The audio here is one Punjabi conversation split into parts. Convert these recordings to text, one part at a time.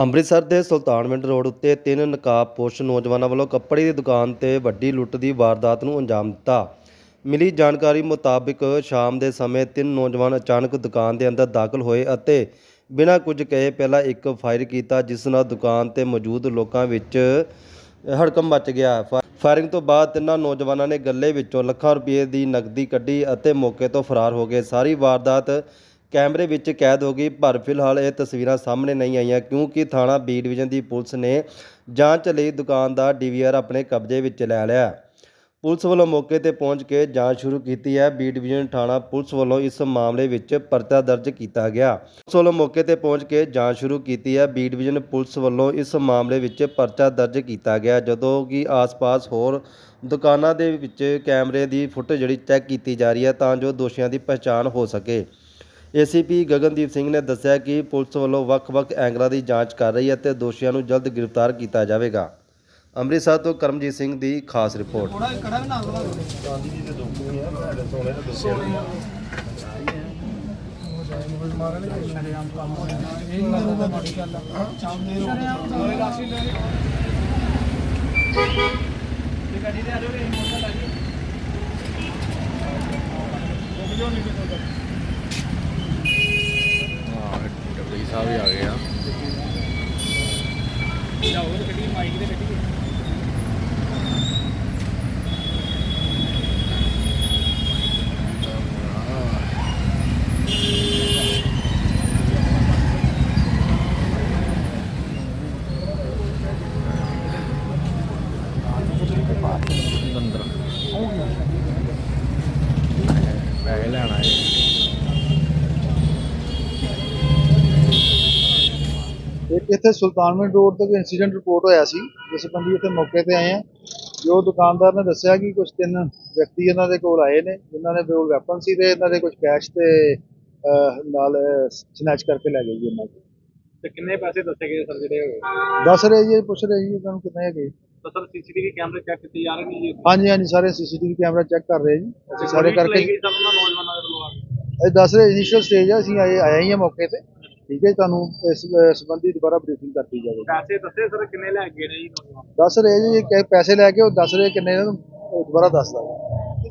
ਅੰਮ੍ਰਿਤਸਰ ਦੇ ਸੁਲਤਾਨਵਿੰਡ ਰੋਡ ਉੱਤੇ ਤਿੰਨ ਨਕਾਬਪੋਸ਼ ਨੌਜਵਾਨਾਂ ਵੱਲੋਂ ਕੱਪੜੇ ਦੀ ਦੁਕਾਨ ਤੇ ਵੱਡੀ ਲੁੱਟ ਦੀ ਵਾਰਦਾਤ ਨੂੰ ਅੰਜਾਮ ਦਿੱਤਾ। ਮਿਲੀ ਜਾਣਕਾਰੀ ਮੁਤਾਬਿਕ ਸ਼ਾਮ ਦੇ ਸਮੇਂ ਤਿੰਨ ਨੌਜਵਾਨ ਅਚਾਨਕ ਦੁਕਾਨ ਦੇ ਅੰਦਰ ਦਾਖਲ ਹੋਏ ਅਤੇ ਬਿਨਾਂ ਕੁਝ ਕਹੇ ਪਹਿਲਾਂ ਇੱਕ ਫਾਇਰ ਕੀਤਾ, ਜਿਸ ਨਾਲ ਦੁਕਾਨ ਤੇ ਮੌਜੂਦ ਲੋਕਾਂ ਵਿੱਚ ਹੜਕਮ ਮਚ ਗਿਆ। ਫਾਇਰਿੰਗ ਤੋਂ ਬਾਅਦ ਤਿੰਨਾਂ ਨੌਜਵਾਨਾਂ ਨੇ ਗੱਲੇ ਵਿੱਚੋਂ ਲੱਖਾਂ ਰੁਪਏ ਦੀ ਨਕਦੀ ਕੱਢੀ ਅਤੇ ਮੌਕੇ ਤੋਂ ਫਰਾਰ ਹੋ ਗਏ। ਸਾਰੀ ਵਾਰਦਾਤ ਕੈਮਰੇ ਵਿੱਚ ਕੈਦ ਹੋ ਗਈ, ਪਰ ਫਿਲਹਾਲ ਇਹ ਤਸਵੀਰਾਂ ਸਾਹਮਣੇ ਨਹੀਂ ਆਈਆਂ ਕਿਉਂਕਿ ਥਾਣਾ ਬੀ ਡਿਵੀਜ਼ਨ ਦੀ ਪੁਲਿਸ ਨੇ ਜਾਂਚ ਲਈ ਦੁਕਾਨ ਦਾ ਡੀਵੀਆਰ ਆਪਣੇ ਕਬਜ਼ੇ ਵਿੱਚ ਲੈ ਲਿਆ। ਪੁਲਿਸ ਵੱਲੋਂ ਮੌਕੇ ਤੇ ਪਹੁੰਚ ਕੇ ਜਾਂਚ ਸ਼ੁਰੂ ਕੀਤੀ ਹੈ। ਬੀ ਡਿਵੀਜ਼ਨ ਥਾਣਾ ਪੁਲਿਸ ਵੱਲੋਂ ਇਸ ਮਾਮਲੇ ਵਿੱਚ ਪਰਚਾ ਦਰਜ ਕੀਤਾ ਗਿਆ। ਪੁਲਿਸ ਵੱਲੋਂ ਮੌਕੇ ਤੇ ਪਹੁੰਚ ਕੇ ਜਾਂਚ ਸ਼ੁਰੂ ਕੀਤੀ ਹੈ। ਬੀ ਡਿਵੀਜ਼ਨ ਪੁਲਿਸ ਵੱਲੋਂ ਇਸ ਮਾਮਲੇ ਵਿੱਚ ਪਰਚਾ ਦਰਜ ਕੀਤਾ ਗਿਆ, ਜਦੋਂ ਕਿ ਆਸ-ਪਾਸ ਹੋਰ ਦੁਕਾਨਾਂ ਦੇ ਵਿੱਚ ਕੈਮਰੇ ਦੀ ਫੁੱਟ ਜਿਹੜੀ ਚੈੱਕ ਕੀਤੀ ਜਾ ਰਹੀ ਹੈ ਤਾਂ ਜੋ ਦੋਸ਼ੀਆਂ ਦੀ ਪਛਾਣ ਹੋ ਸਕੇ। ਏਸੀਪੀ ਗਗਨਦੀਪ ਸਿੰਘ ਨੇ ਦੱਸਿਆ ਕਿ ਪੁਲਿਸ ਵੱਲੋਂ ਵੱਖ-ਵੱਖ ਐਂਗਲਾਂ ਦੀ ਜਾਂਚ ਕਰ ਰਹੀ ਹੈ ਤੇ ਦੋਸ਼ੀਆਂ ਨੂੰ ਜਲਦ ਗ੍ਰਿਫਤਾਰ ਕੀਤਾ ਜਾਵੇਗਾ ਅੰਮ੍ਰਿਤਸਰ ਤੋਂ ਕਰਮਜੀਤ ਸਿੰਘ ਦੀ ਖਾਸ ਰਿਪੋਰਟ ਹਾਂ ਡੱਬੀ ਸਾਹਿਬ ਹੀ ਆ ਗਏ ਆ ਅੰਦਰ ਪੈਸੇ ਲੈਣਾ ਹੈ ਇੱਥੇ ਸੁਲਤਾਨਵਿੰਡ ਰੋਡ ਤੇ ਕੋਈ ਇਨਸੀਡੈਂਟ ਰਿਪੋਰਟ ਹੋਇਆ ਸੀ ਜਿਸ ਸੰਬੰਧੀ ਇੱਥੇ ਮੌਕੇ ਤੇ ਆਏ ਆ ਜੋ ਦੁਕਾਨਦਾਰ ਨੇ ਦੱਸਿਆ ਕਿ ਕੁਝ ਤਿੰਨ ਵਿਅਕਤੀ ਇਹਨਾਂ ਦੇ ਕੋਲ ਆਏ ਨੇ ਜਿਨ੍ਹਾਂ ਨੇ ਕੋਲ ਵੈਪਨ ਸੀ ਤੇ ਇਹਨਾਂ ਦੇ ਕੁਝ ਕੈਸ਼ ਤੇ ਨਾਲ ਸਨੈਚ ਕਰਕੇ ਲੈ ਗਏ ਜੀ ਇਹਨਾਂ ਤੋਂ ਤੇ ਕਿੰਨੇ ਪੈਸੇ ਦੱਸੇ ਗਏ ਸਰ ਜਿਹੜੇ ਦੱਸ ਰਹੇ ਜੀ ਪੁੱਛ ਰਹੇ ਜੀ ਇਹਨਾਂ ਨੂੰ ਕਿੰਨੇ ਹੈਗੇ? ਤਾਂ ਸਰ ਸੀਸੀਟੀਵੀ ਕੈਮਰੇ ਚੈੱਕ ਕੀਤੇ ਜਾ ਰਹੇ ਨੇ ਜੀ? ਹਾਂਜੀ ਹਾਂਜੀ ਸਾਰੇ ਸੀਸੀਟੀਵੀ ਕੈਮਰਾ ਚੈੱਕ ਕਰ ਰਹੇ ਜੀ। ਅਸੀਂ ਸਾਰੇ ਕਰਕੇ ਸਭ ਨੌਜਵਾਨਾਂ ਦੇ ਇਹ ਦੱਸ ਰਹੇ ਇਨੀਸ਼ੀਅਲ ਸਟੇਜ ਆ ਅਸੀਂ ਆਏ ਆਏ ਹੀ ਆ ਮੌਕੇ ਤੇ। ਠੀਕ ਹੈ ਜੀ, ਤੁਹਾਨੂੰ ਇਸ ਅਹ, ਸੰਬੰਧੀ ਦੁਬਾਰਾ ਬਰੀਫਿੰਗ ਕਰਤੀ ਜਾਵੇਗੀ। ਪੈਸੇ ਦੱਸੇ ਸਰ ਕਿੰਨੇ ਲੈ ਗਏ ਨੇ ਜੀ ਨੌਜਵਾਨ? ਦੱਸ ਰਹੇ ਜੀ ਕਿ ਪੈਸੇ ਲੈ ਕੇ ਉਹ ਦੱਸ ਰਹੇ ਕਿੰਨੇ ਨੇ ਉਹ ਦੁਬਾਰਾ ਦੱਸ ਦਾਂਗੇ।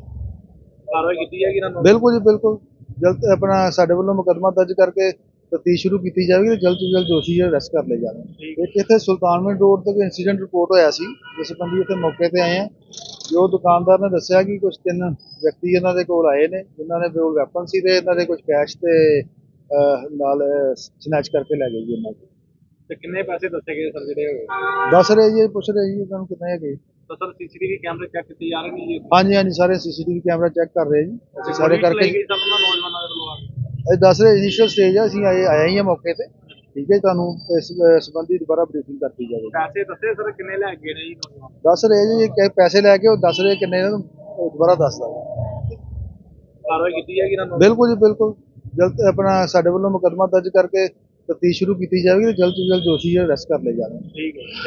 ਕਾਰਵਾਈ ਕੀਤੀ ਜਾਏਗੀ ਇਹਨਾਂ ਨੂੰ? ਬਿਲਕੁਲ ਜੀ ਬਿਲਕੁਲ। ਜਲਦ ਆਪਣਾ ਸਾਡੇ ਵੱਲੋਂ ਮੁਕੱਦਮਾ ਦਰਜ ਕਰਕੇ ਤਫਤੀਸ਼ ਸ਼ੁਰੂ ਕੀਤੀ ਜਾਵੇਗੀ ਤੇ ਜਲਦ ਤੋਂ ਜਲਦ ਦੋਸ਼ੀ ਅਰੈਸਟ ਕਰ ਲਏ ਜਾਣਗੇ ਇੱਕ ਇੱਥੇ ਸੁਲਤਾਨਵਿੰਡ ਰੋਡ ਤੇ ਇਨਸੀਡੈਂਟ ਰਿਪੋਰਟ ਹੋਇਆ ਸੀ ਜਿਸ ਸੰਬੰਧੀ ਇੱਥੇ ਮੌਕੇ ਤੇ ਆਏ ਆ ਜੋ ਦੁਕਾਨਦਾਰ ਨੇ ਦੱਸਿਆ ਕਿ ਕੁਝ ਤਿੰਨ ਵਿਅਕਤੀ ਇਹਨਾਂ ਦੇ ਕੋਲ ਆਏ ਨੇ ਜਿਨ੍ਹਾਂ ਨੇ ਕੋਲ ਵੈਪਨ ਸੀ ਤੇ ਇਹਨਾਂ ਦੇ ਕੁਝ ਕੈਸ਼ ਤੇ ਨਾਲ ਸਨੈਚ ਕਰਕੇ ਲੈ ਗਏ ਜੀ ਇਹਨਾਂ ਤੋਂ ਤੇ ਕਿੰਨੇ ਪੈਸੇ ਦੱਸੇ ਗਏ ਸਰ ਜਿਹੜੇ ਹੋਏ ਦੱਸ ਰਹੇ ਜੀ ਪੁੱਛ ਰਹੇ ਜੀ ਇਹਨਾਂ ਨੂੰ ਕਿੰਨੇ ਹੈਗੇ। ਤਾਂ ਸਰ ਸੀਸੀਟੀਵੀ ਕੈਮਰੇ ਚੈੱਕ ਕੀਤੇ ਜਾ ਰਹੇ ਨੇ ਜੀ? ਹਾਂਜੀ ਹਾਂਜੀ ਸਾਰੇ ਸੀਸੀਟੀਵੀ ਕੈਮਰਾ ਚੈੱਕ ਕਰ ਰਹੇ ਜੀ। ਅਸੀਂ ਸਾਰੇ ਕਰਕੇ ਸਭ ਉਹਨਾਂ ਨੌਜਵਾਨਾਂ ਦੇ ਵੱਲੋਂ ਆ ਕੇ ਇਹ ਦੱਸ ਰਹੇ ਇਨੀਸ਼ੀਅਲ ਸਟੇਜ ਆ ਅਸੀਂ ਆਏ ਆਏ ਹੀ ਆ ਮੌਕੇ ਤੇ। ਠੀਕ ਹੈ ਤੁਹਾਨੂੰ ਇਸ ਸੰਬੰਧੀ ਦੁਬਾਰਾ ਬਰੀਫਿੰਗ ਕਰਤੀ ਜਾਵੇਗੀ ਪੈਸੇ ਦੱਸੇ ਸਰ ਕਿੰਨੇ ਲੈ ਗਏ ਨੇ ਜੀ ਨੌਜਵਾਨ? ਦੱਸ ਰਹੇ ਜੀ ਕਿ ਪੈਸੇ ਲੈ ਕੇ ਉਹ ਦੱਸ ਰਹੇ ਕਿੰਨੇ ਨੇ ਉਹ ਦੁਬਾਰਾ ਦੱਸ ਦਾਂਗੇ। ਕਾਰਵਾਈ ਕੀਤੀ ਜਾਏਗੀ ਇਹਨਾਂ ਨੂੰ? ਬਿਲਕੁਲ ਜੀ ਬਿਲਕੁਲ। ਜਲਦ ਆਪਣਾ ਸਾਡੇ ਵੱਲੋਂ ਮੁਕੱਦਮਾ ਦਰਜ ਕਰਕੇ ਤਫਤੀਸ਼ ਸ਼ੁਰੂ ਕੀਤੀ ਜਾਵੇਗੀ ਤੇ ਜਲਦ ਤੋਂ ਜਲਦ ਦੋਸ਼ੀ ਅਰੈਸਟ ਕਰ ਲਏ ਜਾਣਗੇ ਠੀਕ ਹੈ।